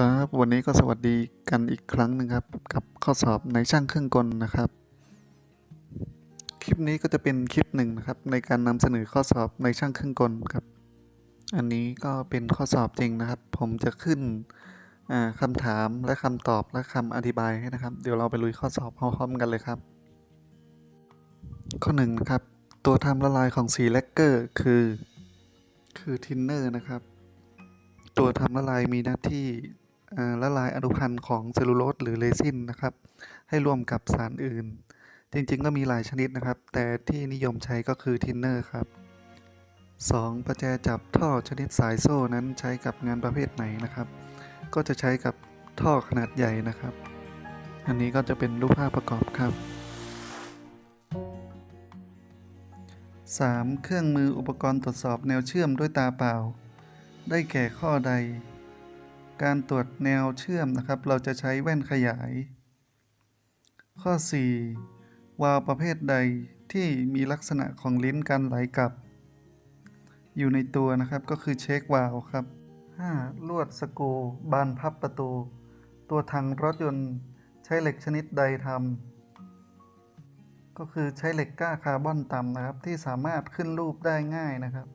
ครับ วันนี้ก็สวัสดีกันอีกครั้งหนึ่งครับ กับข้อสอบในช่างเครื่องกลนะครับ คลิปนี้ก็จะเป็นคลิปหนึ่งนะครับ ในการนำเสนอข้อสอบในช่างเครื่องกลครับ อันนี้ก็เป็นข้อสอบจริงนะครับ ผมจะขึ้นอ่าคำถามและคำตอบและคำอธิบายให้นะครับ เดี๋ยวเราไปลุยข้อสอบพร้อมๆกันเลยครับ ข้อหนึ่งนะครับตัวทำละลายของสีแลกเกอร์คือคือทินเนอร์นะครับตัวทำละลายมีหน้าที่ ละลายอนุพันธ์ของเซลลูโลสหรือเรซินนะครับ ให้รวมกับสารอื่น จริงๆ ก็มีหลายชนิดนะครับ แต่ที่นิยมใช้ก็คือทินเนอร์ครับ 2. ประแจจับท่อชนิดสายโซ่นั้นใช้กับงานประเภทไหนนะครับ ก็จะใช้กับท่อขนาดใหญ่นะครับ อันนี้ก็จะเป็นรูปภาพประกอบครับ 3. เครื่องมืออุปกรณ์ตรวจสอบแนวเชื่อมด้วยตาเปล่า ได้แก่ข้อใด การตรวจแนวเชื่อมนะครับ เราจะใช้แว่นขยาย ข้อ 4. วาล์วประเภทใดที่มีลักษณะของลิ้นการไหลกลับ อยู่ในตัวนะครับก็คือเช็ควาล์วครับ 5. ลวดสกูบานพับประตู ตัวถังรถยนต์ใช้เหล็กชนิดใดทำก็คือใช้เหล็กก้าคาร์บอนต่ำนะครับ ที่สามารถขึ้นรูปได้ง่ายนะครับ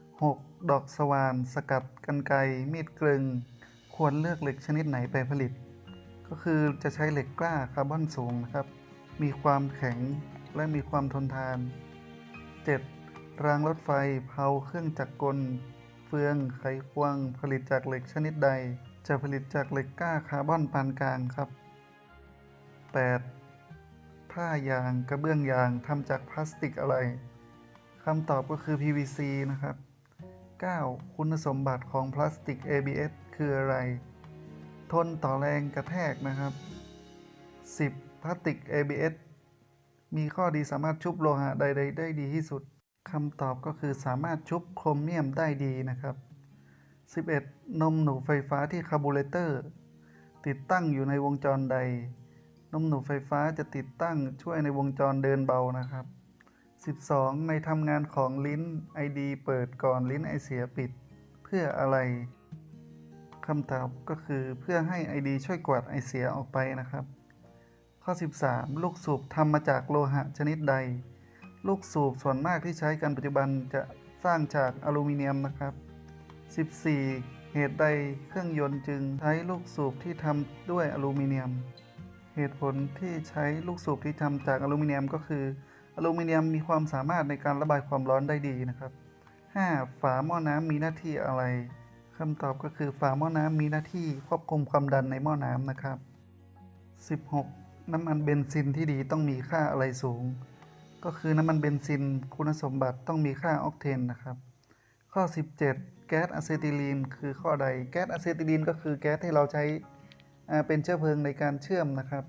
6. ดอกสว่าน สกัดกันไกมีดกลึง ควรเลือกเหล็กชนิดไหนไปผลิต ก็คือจะใช้เหล็กกล้าคาร์บอนสูงนะครับ มีความแข็งและมีความทนทาน 7. รางรถไฟเพาเครื่องจักรกล เฟืองไขควงผลิตจากเหล็กชนิดใด จะผลิตจากเหล็กกล้าคาร์บอนปานกลางครับ 8. ผ้ายางกระเบื้องยางทำจากพลาสติกอะไรคำตอบก็คือ PVC นะครับ 9. คุณสมบัติของพลาสติก ABS คืออะไร ทนต่อแรงกระแทกนะครับ 10. พลาสติก ABS มีข้อดีสามารถชุบโลหะใดๆได้ดีที่สุดคำตอบก็คือสามารถชุบโครเมียมได้ดีนะครับ 11. นมหนูไฟฟ้าที่คาร์บูเรเตอร์ ติดตั้งอยู่ในวงจรใด นมหนูไฟฟ้าจะติดตั้งช่วยในวงจรเดินเบานะครับ 12. ในทำงานของลิ้น ID เปิดก่อนลิ้นไอเสียปิด เพื่ออะไร คำตอบก็คือเพื่อให้ ID ช่วยกวาดไอเสียออกไปนะครับ ข้อ 13 ลูกสูบทำมาจากโลหะชนิดใด ลูกสูบส่วนมากที่ใช้กันปัจจุบันจะสร้างจากอลูมิเนียมนะครับ 14. เหตุใดเครื่องยนต์จึงใช้ลูกสูบที่ทำด้วยอลูมิเนียม เหตุผลที่ใช้ลูกสูบที่ทำจากอลูมิเนียมก็คืออลูมิเนียมมีความสามารถในการระบายความร้อนได้ดีนะครับ 5. ฝาหม้อน้ำมีหน้าที่อะไร คำตอบก็คือฝาหม้อน้ำมีหน้าที่ควบคุมความดันในหม้อน้ำนะครับ 16. น้ำมันเบนซินที่ดีต้องมีค่าอะไรสูง ก็คือน้ำมันเบนซินคุณสมบัติต้องมีค่าออกเทนนะครับ ข้อ 17 แก๊สอะเซติลีนคือข้อใด แก๊สอะเซติลีนก็คือแก๊สที่เราใช้เป็นเชื้อเพลิงในการเชื่อมนะครับ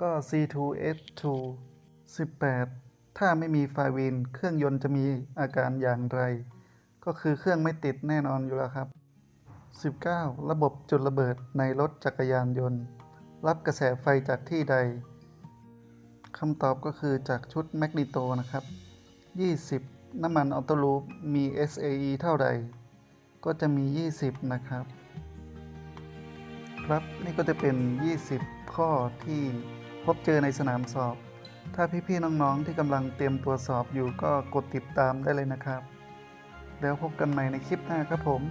ก็ C2H2 18 ถ้าไม่มีไฟวิน เครื่องยนต์จะมีอาการอย่างไร ก็คือเครื่องไม่ติดแน่นอนอยู่แล้วครับ 19. ระบบจุดระเบิดในรถจักรยานยนต์ รับกระแสไฟจากที่ใดคำตอบก็คือจากชุดแมกนิโตนะครับ 20 น้ำมันออโตลูปมี SAE เท่าใด ก็จะมี 20 นะครับ ครับนี่ก็จะเป็น 20 ข้อที่พบเจอในสนามสอบ ถ้าพี่ๆน้องๆที่กำลังเตรียมตัวสอบอยู่ก็กดติดตามได้เลยนะครับ แล้วพบกันใหม่ในคลิปหน้าครับผม